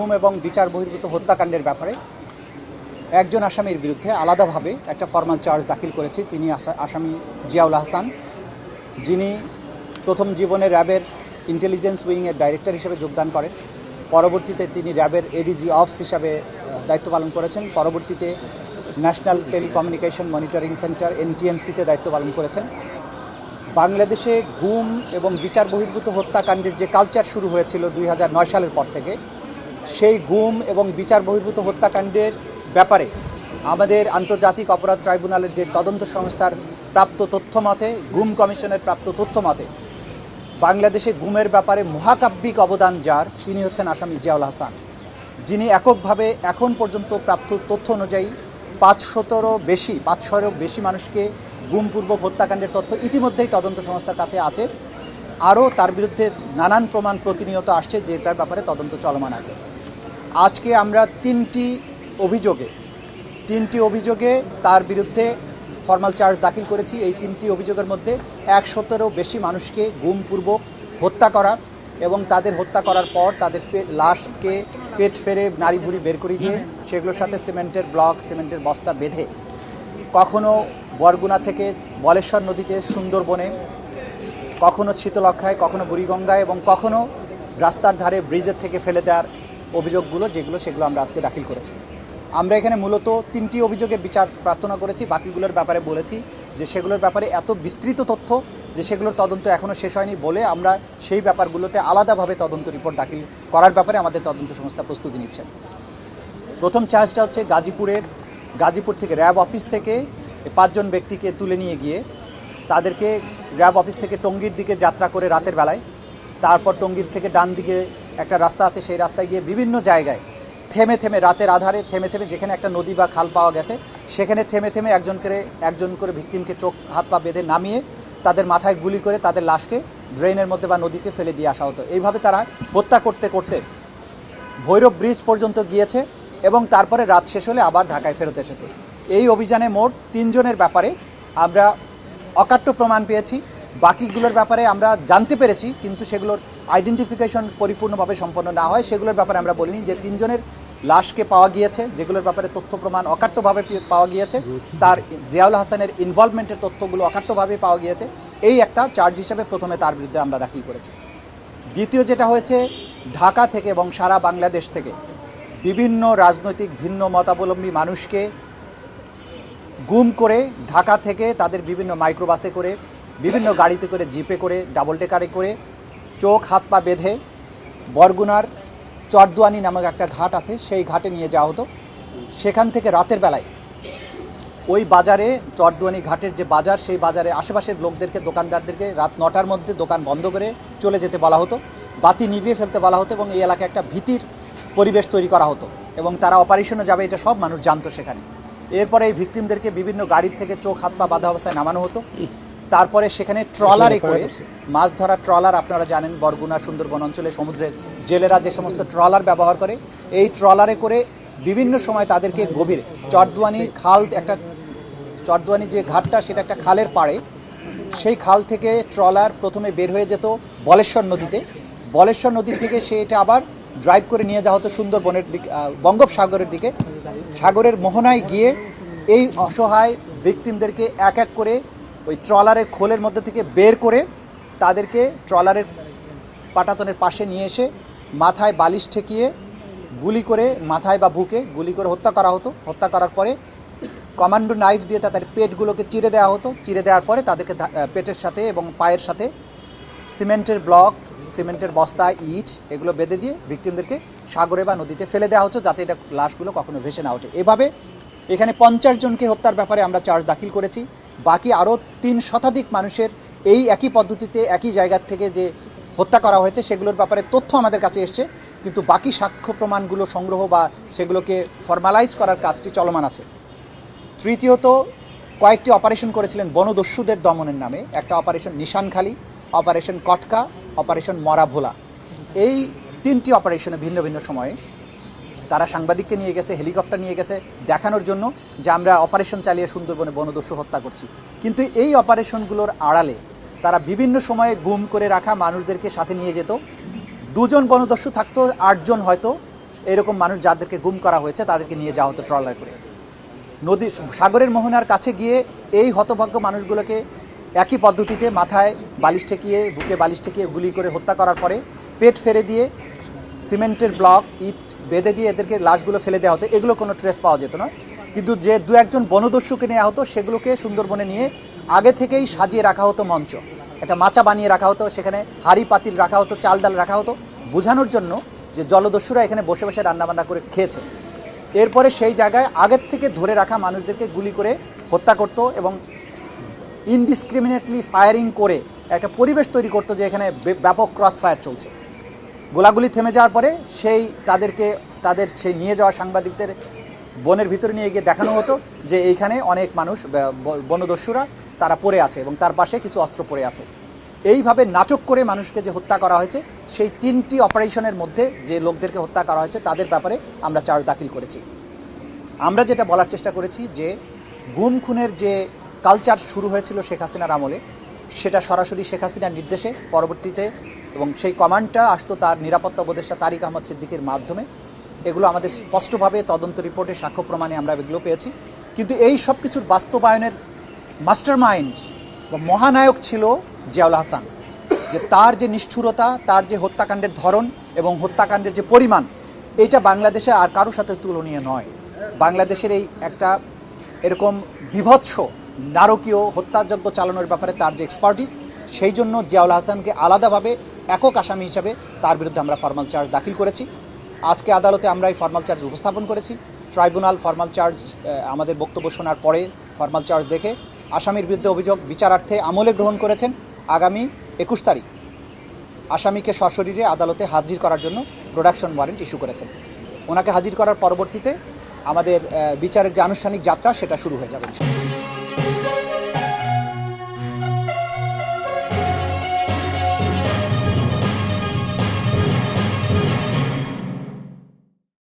গুম এবং বিচার বহির্ভূত হত্যাকাণ্ডের ব্যাপারে একজন আসামির বিরুদ্ধে আলাদাভাবে একটা ফর্মাল চার্জ দাখিল করেছি। তিনি আসা- আসামি জিয়াউল হাসান। যিনি প্রথম জীবনে র্যাবের ইন্টেলিজেন্স উইংয়ের ডাইরেক্টর হিসেবে যোগদান করেন। পরবর্তীতে তিনি র্যাবের এডিজি অফস হিসাবে দায়িত্ব পালন করেছেন। পরবর্তীতে ন্যাশনাল টেলিকমিউনিকেশন মনিটরিং সেন্টার এনটিএমসিতে দায়িত্ব পালন করেছেন। বাংলাদেশে গুম এবং বিচার বহির্ভূত হত্যাকাণ্ডের যে কালচার শুরু হয়েছিল দুই হাজার নয় সালের পর থেকে সেই গুম এবং বিচার বহির্ভূত হত্যাকাণ্ডের ব্যাপারে আমাদের আন্তর্জাতিক অপরাধ ট্রাইব্যুনালের যে তদন্ত সংস্থার প্রাপ্ত তথ্য মতে, গুম কমিশনের প্রাপ্ত তথ্য মতে, বাংলাদেশে গুমের ব্যাপারে মহাকাব্যিক অবদান যার, তিনি হচ্ছেন আসামি জিয়াউল হাসান। যিনি এককভাবে এখন পর্যন্ত প্রাপ্ত তথ্য অনুযায়ী পাঁচশতেরও বেশি, পাঁচশোরও বেশি মানুষকে গুমপূর্বক হত্যাকাণ্ডের তথ্য ইতিমধ্যেই তদন্ত সংস্থার কাছে আছে। আরও তার বিরুদ্ধে নানান প্রমাণ প্রতিনিয়ত আসছে, যেটার ব্যাপারে তদন্ত চলমান আছে। আজকে আমরা তিনটি অভিযোগে তিনটি অভিযোগে তার বিরুদ্ধে ফর্মাল চার্জ দাখিল করেছি। এই তিনটি অভিযোগের মধ্যে একশতেরও বেশি মানুষকে গুমপূর্বক হত্যা করা এবং তাদের হত্যা করার পর তাদের লাশকে পেট ফেরে নাড়ি ভুড়ি বের করে দিয়ে সেগুলোর সাথে সিমেন্টের ব্লক, সিমেন্টের বস্তা বেঁধে কখনো বরগুনা থেকে বলেশ্বর নদীতে সুন্দরবনে, কখনো শীতলক্ষায় কখনো বুড়িগঙ্গায় এবং কখনো রাস্তার ধারে ব্রিজের থেকে ফেলে দেওয়ার অভিযোগগুলো যেগুলো সেগুলো আমরা আজকে দাখিল করেছি। আমরা এখানে মূলত তিনটি অভিযোগের বিচার প্রার্থনা করেছি, বাকিগুলোর ব্যাপারে বলেছি যে সেগুলোর ব্যাপারে এত বিস্তৃত তথ্য যে সেগুলোর তদন্ত এখনও শেষ হয়নি বলে আমরা সেই ব্যাপারগুলোতে আলাদাভাবে তদন্ত রিপোর্ট দাখিল করার ব্যাপারে আমাদের তদন্ত সংস্থা প্রস্তুতি নিচ্ছে। প্রথম চার্জটা হচ্ছে গাজীপুরের, গাজীপুর থেকে র্যাব অফিস থেকে পাঁচজন ব্যক্তিকে তুলে নিয়ে গিয়ে তাদেরকে র্যাব অফিস থেকে টঙ্গীর দিকে যাত্রা করে রাতের বেলায়, তারপর টঙ্গীর থেকে ডান দিকে একটা রাস্তা আছে, সেই রাস্তায় গিয়ে বিভিন্ন জায়গায় থেমে থেমে, রাতের আধারে থেমে থেমে যেখানে একটা নদী বা খাল পাওয়া গেছে, সেখানে থেমে থেমে একজন করে একজন করে ভিকটিমকে চোখ, হাত পা বেঁধে নামিয়ে তাদের মাথায় গুলি করে তাদের লাশকে ড্রেনের মধ্যে বা নদীতে ফেলে দিয়ে আসা হতো। এইভাবে তারা হত্যা করতে করতে ভৈরব ব্রিজ পর্যন্ত গিয়েছে এবং তারপরে রাত শেষ হলে আবার ঢাকায় ফেরত এসেছে। এই অভিযানে মোট তিনজনের ব্যাপারে আমরা অকাট্য প্রমাণ পেয়েছি। বাকিগুলোর ব্যাপারে আমরা জানতে পেরেছি, কিন্তু সেগুলোর আইডেন্টিফিকেশন পরিপূর্ণভাবে সম্পন্ন না হয়, সেগুলোর ব্যাপারে আমরা বলিনি যে তিনজনের লাশকে পাওয়া গিয়েছে, যেগুলোর ব্যাপারে তথ্য প্রমাণ অকাট্যভাবে পাওয়া গিয়েছে, তার জিয়াউল হাসানের ইনভলভমেন্টের তথ্যগুলো অকাট্যভাবে পাওয়া গিয়েছে, এই একটা চার্জ হিসেবে প্রথমে তার বিরুদ্ধে আমরা দাখিল করেছি। দ্বিতীয় যেটা হয়েছে, ঢাকা থেকে এবং সারা বাংলাদেশ থেকে বিভিন্ন রাজনৈতিক ভিন্ন মতাবলম্বী মানুষকে গুম করে ঢাকা থেকে তাদের বিভিন্ন মাইক্রোবাসে করে, বিভিন্ন গাড়িতে করে জিপে করে ডাবল টেকারে করে চোখ, হাত পা বেঁধে বরগুনার চরদুয়ানি নামক একটা ঘাট আছে, সেই ঘাটে নিয়ে যাওয়া হতো। সেখান থেকে রাতের বেলায় ওই বাজারে, চরদুয়ানি ঘাটের যে বাজার, সেই বাজারে আশেপাশের লোকদেরকে, দোকানদারদেরকে রাত নটার মধ্যে দোকান বন্ধ করে চলে যেতে বলা হতো। বাতি নিভিয়ে ফেলতে বলা হতো এবং এই এলাকায় একটা ভীতির পরিবেশ তৈরি করা হতো এবং তারা অপারেশনে যাবে, এটা সব মানুষ জানতো সেখানে। এরপরে এই ভিকটিমদেরকে বিভিন্ন গাড়ির থেকে চোখ, হাত পা বাঁধা অবস্থায় নামানো হতো। তারপরে সেখানে ট্রলারে করে মাছ ধরা ট্রলার আপনারা জানেন, বরগুনা, সুন্দরবন অঞ্চলে সমুদ্রের জেলেরা যে সমস্ত ট্রলার ব্যবহার করে, এই ট্রলারে করে বিভিন্ন সময় তাদেরকে গভীরে, চরদুয়ানি খাল একটা, চরদুয়ানি যে ঘাটটা সেটা একটা খালের পাড়ে, সেই খাল থেকে ট্রলার প্রথমে বের হয়ে যেত বলেশ্বর নদীতে। বলেশ্বর নদী থেকে সে এটা আবার ড্রাইভ করে নিয়ে যাওয়া হতো সুন্দরবনের দিকে বঙ্গোপসাগরের দিকে। সাগরের মোহনায় গিয়ে এই অসহায় ভিকটিমদেরকে এক এক করে ওই ট্রলারের খোলের মধ্যে থেকে বের করে তাদেরকে ট্রলারের পাটাতনের পাশে নিয়ে এসে মাথায় বালিশ ঠেকিয়ে গুলি করে, মাথায় বা বুকে গুলি করে হত্যা করা হতো। হত্যা করার পরে কমান্ডো নাইফ দিয়ে তাদের পেটগুলোকে চিরে দেওয়া হতো। চিরে দেওয়ার পরে তাদেরকে পেটের সাথে এবং পায়ের সাথে সিমেন্টের ব্লক, সিমেন্টের বস্তা, ইট এগুলো বেঁধে দিয়ে ভিক্টিমদেরকে সাগরে বা নদীতে ফেলে দেওয়া হতো যাতে এটা লাশগুলো কখনো ভেসে না ওঠে। এভাবে এখানে পঞ্চাশ জনকে হত্যার ব্যাপারে আমরা চার্জ দাখিল করেছি। বাকি আরও তিন শতাধিক মানুষের এই একই পদ্ধতিতে, একই জায়গার থেকে যে হত্যা করা হয়েছে, সেগুলোর ব্যাপারে তথ্য আমাদের কাছে এসছে। কিন্তু বাকি সাক্ষ্য প্রমাণগুলো সংগ্রহ বা সেগুলোকে ফর্মালাইজ করার কাজটি চলমান আছে। তৃতীয়ত, কয়েকটি অপারেশন করেছিলেন বনদস্যুদের দমনের নামে। একটা operation Nishankhali operation Katka operation Marabhola. এই তিনটি অপারেশনে ভিন্ন ভিন্ন সময়ে তারা সাংবাদিককে নিয়ে গেছে হেলিকপ্টার নিয়ে গেছে দেখানোর জন্য যে আমরা অপারেশন চালিয়ে সুন্দরবনে বনদস্যু হত্যা করছি। কিন্তু এই অপারেশনগুলোর আড়ালে তারা বিভিন্ন সময়ে গুম করে রাখা মানুষদেরকে সাথে নিয়ে যেত। দুজন বনদস্যু থাকতো, আটজন হয়তো এরকম মানুষ যাদেরকে গুম করা হয়েছে তাদেরকে নিয়ে যাওয়া হতো ট্রলার করে। নদী, সাগরের মোহনার কাছে গিয়ে এই হতভাগ্য মানুষগুলোকে একই পদ্ধতিতে মাথায় বালিশ ঠেকিয়ে, বুকে বালিশ ঠেকিয়ে গুলি করে হত্যা করার পরে পেট ফেরে দিয়ে সিমেন্টের ব্লক, ইট বেঁধে দিয়ে এদেরকে লাশগুলো ফেলে দেওয়া হতো। এগুলো কোনো ট্রেস পাওয়া যেত না। কিন্তু যে দু একজন বনদস্যুকে নেওয়া হতো, সেগুলোকে সুন্দরবনে নিয়ে আগে থেকেই সাজিয়ে রাখা হতো মঞ্চ। একটা মাচা বানিয়ে রাখা হতো, সেখানে হাড়ি পাতিল রাখা হতো, চাল ডাল রাখা হতো। বোঝানোর জন্য যে জলদস্যুরা এখানে বসে বসে রান্নাবান্না করে খেয়েছে। এরপরে সেই জায়গায় আগের থেকে ধরে রাখা মানুষদেরকে গুলি করে হত্যা করত এবং ইনডিসক্রিমিনেটলি ফায়ারিং করে একটা পরিবেশ তৈরি করতো যে এখানে ব্যাপক ক্রস ফায়ার চলছে। গোলাগুলি থেমে যাওয়ার পরে সেই তাদেরকে, তাদের সেই নিয়ে যাওয়া সাংবাদিকদের বনের ভিতরে নিয়ে গিয়ে দেখানো হতো যে এইখানে অনেক মানুষ বনদস্যুরা তারা পড়ে আছে এবং তার পাশে কিছু অস্ত্র পড়ে আছে। এইভাবে নাটক করে মানুষকে যে হত্যা করা হয়েছে, সেই তিনটি অপারেশনের মধ্যে যে লোকদেরকে হত্যা করা হয়েছে, তাদের ব্যাপারে আমরা চার্জ দাখিল করেছি। আমরা যেটা বলার চেষ্টা করেছি যে, গুম খুনের যে কালচার শুরু হয়েছিল শেখ হাসিনার আমলে, সেটা সরাসরি শেখ হাসিনার নির্দেশে পরবর্তীতে এবং সেই কমান্ডটা আসতো তার নিরাপত্তা উপদেষ্টা তারিক আহমদ সিদ্দিকের মাধ্যমে। এগুলো আমাদের স্পষ্টভাবে তদন্ত রিপোর্টে সাক্ষ্য প্রমাণে আমরা এগুলো পেয়েছি। কিন্তু এই সব কিছুর বাস্তবায়নের মাস্টার মাইন্ড বা মহানায়ক ছিল জিয়াউল হাসান, যে তার যে নিষ্ঠুরতা, তার যে হত্যাকাণ্ডের ধরন এবং হত্যাকাণ্ডের যে পরিমাণ এটা বাংলাদেশে আর কারোর সাথে তুলনীয় নয়। বাংলাদেশের এই একটা এরকম বিভৎস নারকীয় হত্যাযজ্ঞ চালানোর ব্যাপারে তার যে এক্সপার্টিস সেই জন্য জিয়াউল হাসানকে আলাদাভাবে একক আসামি হিসাবে তার বিরুদ্ধে আমরা ফর্মাল চার্জ দাখিল করেছি। আজকে আদালতে আমরা এই ফর্মাল চার্জ উপস্থাপন করেছি। ট্রাইব্যুনাল ফর্মাল চার্জ আমাদের বক্তব্য শোনার পরে ফর্মাল চার্জ দেখে আসামির বিরুদ্ধে অভিযোগ বিচারার্থে আমলে গ্রহণ করেছেন আগামী একুশ তারিখ আসামিকে সশরীরে আদালতে হাজির করার জন্য প্রোডাকশন ওয়ারেন্ট ইস্যু করেছেন ওনাকে হাজির করার পরবর্তীতে আমাদের বিচারের যে আনুষ্ঠানিক যাত্রা, সেটা শুরু হয়ে যাবে।